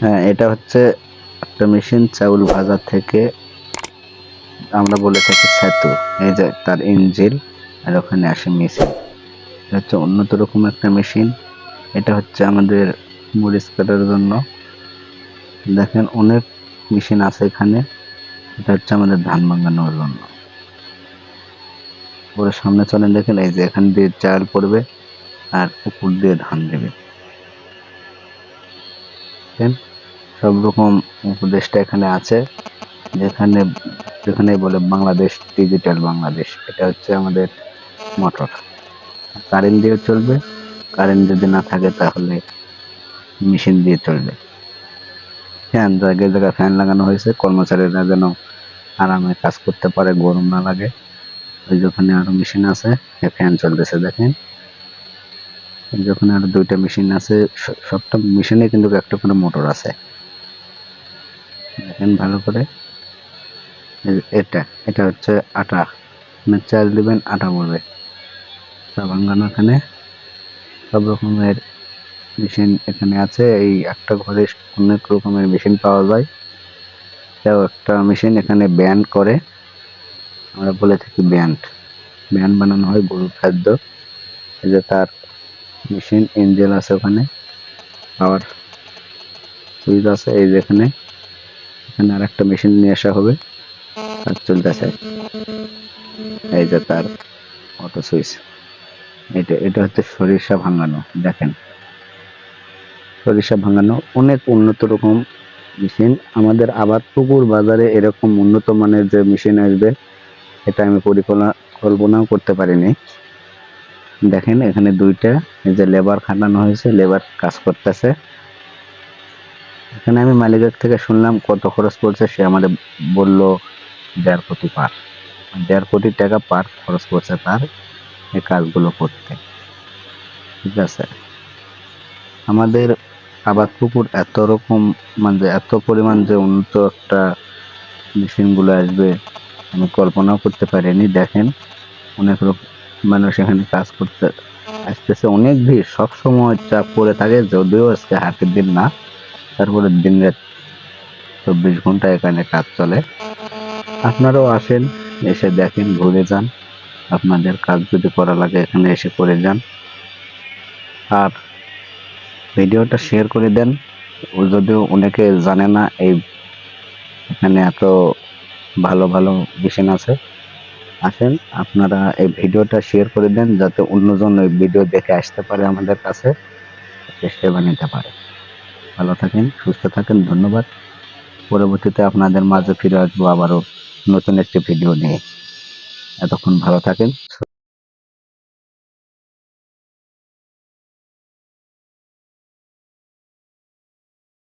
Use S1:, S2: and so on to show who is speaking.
S1: হ্যাঁ এটা হচ্ছে একটা মেশিন চাউল ভাজা থেকে আমরা বলে থাকি সেতু এই যে তার ইঞ্জিল আর ওখানে আসে মেশিন। এটা হচ্ছে উন্নত রকম একটা মেশিন। এটা হচ্ছে আমাদের মরিচ কাটার জন্য। দেখেন, অনেক মেশিন আছে এখানে। এটা হচ্ছে আমাদের ধান ভাঙানোর জন্য। ওর সামনে চলেন, দেখেন, এই যে এখান দিয়ে চাল পড়বে আর উপর দিয়ে ধান দেবে। দেখেন সব রকম উপদেশটা এখানে আছে, যেখানে যেখানে বলে বাংলাদেশ ডিজিটাল বাংলাদেশ, এটা হচ্ছে আমাদের মোটর কারেন্ট দিয়ে চলবে কারেন্ট যদি না থাকে তাহলে মেশিন দিয়ে চলবে। ফ্যান জায়গায় জায়গায় ফ্যান লাগানো হয়েছে, কর্মচারীরা যেন আরামে কাজ করতে পারে, গরম না লাগে, ওই যেখানে আরও মেশিন আছে ফ্যান চলতেছে, দেখেন। যেখানে আরও দুইটা মেশিন আছে সবটা মেশিনে কিন্তু একটা করে মোটর আছে। দেখেন ভালো করে। এটা এটা হচ্ছে আটা। মানে চাল দেবেন, আটা বলবে তা ভাঙানো এখানে। সব রকমের মেশিন এখানে আছে। এই একটা ঘরে অনেক রকমের মেশিন পাওয়া যায়। এটাও একটা মেশিন এখানে ব্যান্ড করে। আমরা বলে থাকি ব্যান্ড। ব্যান্ড বানানো হয় গরুর খাদ্য। এই যে তার মেশিন ইঞ্জেল আছে ওখানে। পাওয়ার সুইচ আছে এই যেখানে এখানে আর একটা মেশিন নিয়ে আসা হবে। আর চলতেছে। এই যে তার অটো সুইচ এটা এটা হচ্ছে সরিষা ভাঙানো, দেখেন। সরিষা ভাঙানো অনেক উন্নত রকম মেশিন আমাদের আবার পুকুর বাজারে এরকম উন্নত মানের যে মেশিন আসবে, এটা আমি পরিকল্পনা, কল্পনাও করতে পারিনি। দেখেন এখানে দুইটা, এই যে লেবার খাটানো হয়েছে লেবার কাজ করতেছে। এখানে আমি মালিকের থেকে শুনলাম কত খরচ পড়ছে, সে আমাদের বলল দেড় কোটি পার। দেড় কোটি টাকা পার খরচ পড়ছে তার এই কাজগুলো করতে। ঠিক আছে? আমাদের আবাদ পুকুর এত রকম মানে এত পরিমাণ যে উন্নত একটা মেশিনগুলো আসবে, আমি কল্পনাও করতে পারিনি। দেখেন, অনেক রকম মানুষ এখানে কাজ করতে আসতেছে। অনেক ভিড় সব সময় চাপ পড়ে থাকে, যদিও আজকে হাটের দিন না। তারপরে দিন রাত চব্বিশ ঘণ্টা এখানে কাজ চলে। আপনারাও আসেন, এসে দেখেন, ঘুরে যান। আপনাদের কাজ যদি করা লাগে, এখানে এসে করে যান। আর ভিডিওটা শেয়ার করে দেন। ও যদিও অনেকে জানে না, এই এখানে এত ভালো ভালো মেশিন আছে। আসেন, আপনারা এই ভিডিওটা শেয়ার করে দেন, যাতে অন্যজন ওই ভিডিও দেখে আসতে পারে আমাদের কাছে সেবা নিতে পারে। ভালো থাকেন, সুস্থ থাকেন, ধন্যবাদ। পরবর্তীতে আপনাদের মাঝে ফিরে আসব আবারও নতুন একটি ভিডিও নিয়ে। এতক্ষণ ভালো থাকেন